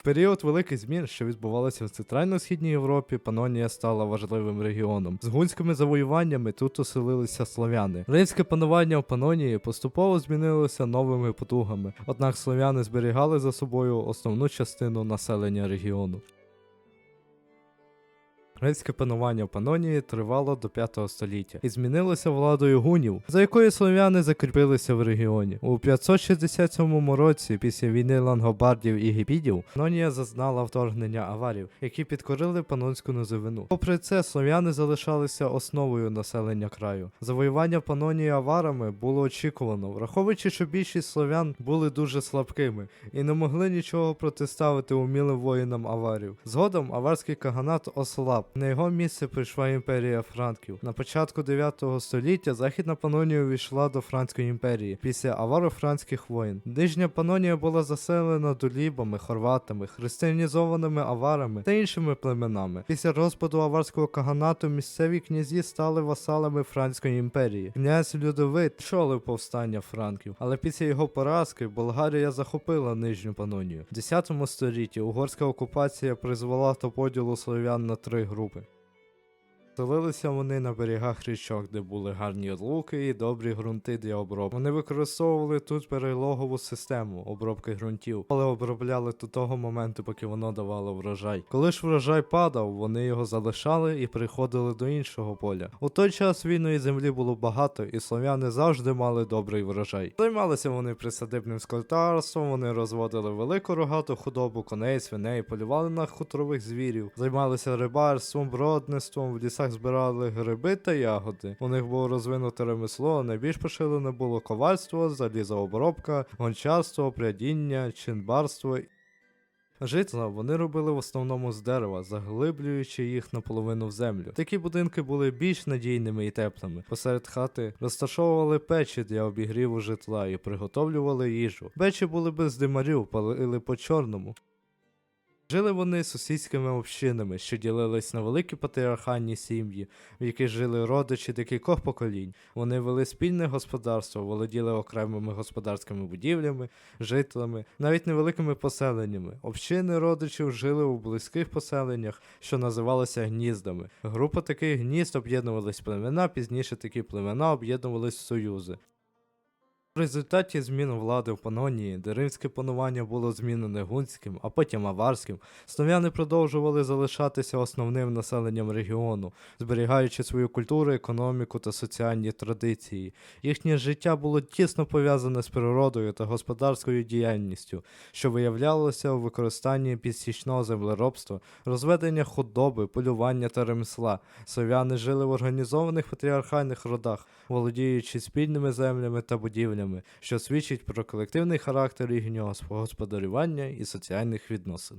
В період великих змін, що відбувалися в центрально-східній Європі, Панонія стала важливим регіоном. З гунськими завоюваннями тут оселилися слов'яни. Римське панування в Панонії поступово змінилося новими потугами, однак слов'яни зберігали за собою основну частину населення регіону. Грецьке панування Панонії тривало до 5 століття і змінилося владою гунів, за якою слов'яни закріпилися в регіоні. У 567 році, після війни лангобардів і гіпідів, Панонія зазнала вторгнення аварів, які підкорили панонську низовину. Попри це, слов'яни залишалися основою населення краю. Завоювання Панонії аварами було очікувано, враховуючи, що більшість слов'ян були дуже слабкими і не могли нічого протиставити умілим воїнам аварів. Згодом аварський каганат ослаб. На його місце прийшла імперія франків. На початку 9 століття Західна Панонія увійшла до Франкської імперії після аваро-франкських воєн. Нижня Панонія була заселена долібами, хорватами, християнізованими аварами та іншими племенами. Після розпаду аварського каганату місцеві князі стали васалами Франкської імперії. Князь Людовит очолив повстання франків, але після його поразки Болгарія захопила Нижню Панонію. В 10 столітті угорська окупація призвела до поділу слов'ян на три групи. roepen. Селилися вони на берегах річок, де були гарні луки і добрі ґрунти для обробки. Вони використовували тут перелогову систему обробки ґрунтів, але обробляли до того моменту, поки воно давало врожай. Коли ж врожай падав, вони його залишали і переходили до іншого поля. У той час вільної землі було багато, і слов'яни завжди мали добрий врожай. Займалися вони присадибним скотарством, вони розводили велику рогату худобу, коней, свиней, полювали на хуторових звірів, займалися рибарством, бродництвом, в лісах збирали гриби та ягоди. У них було розвинуте ремесло, найбільш поширене було ковальство, залізообробка, гончарство, прядіння, чинбарство. Житла вони робили в основному з дерева, заглиблюючи їх наполовину в землю. Такі будинки були більш надійними і теплими. Посеред хати розташовували печі для обігріву житла і приготовлювали їжу. Печі були без димарів, палили по чорному. Жили вони сусідськими общинами, що ділились на великі патріархальні сім'ї, в яких жили родичі декількох поколінь. Вони вели спільне господарство, володіли окремими господарськими будівлями, житлами, навіть невеликими поселеннями. Общини родичів жили у близьких поселеннях, що називалися гніздами. Група таких гнізд об'єднувались племена, пізніше такі племена об'єднувались в союзи. В результаті змін влади в Панонії, де римське панування було змінене гунським, а потім аварським, слов'яни продовжували залишатися основним населенням регіону, зберігаючи свою культуру, економіку та соціальні традиції. Їхнє життя було тісно пов'язане з природою та господарською діяльністю, що виявлялося у використанні підсічного землеробства, розведення худоби, полювання та ремесла. Слов'яни жили в організованих патріархальних родах, володіючи спільними землями та будівлями, що свідчить про колективний характер їхнього господарювання і соціальних відносин.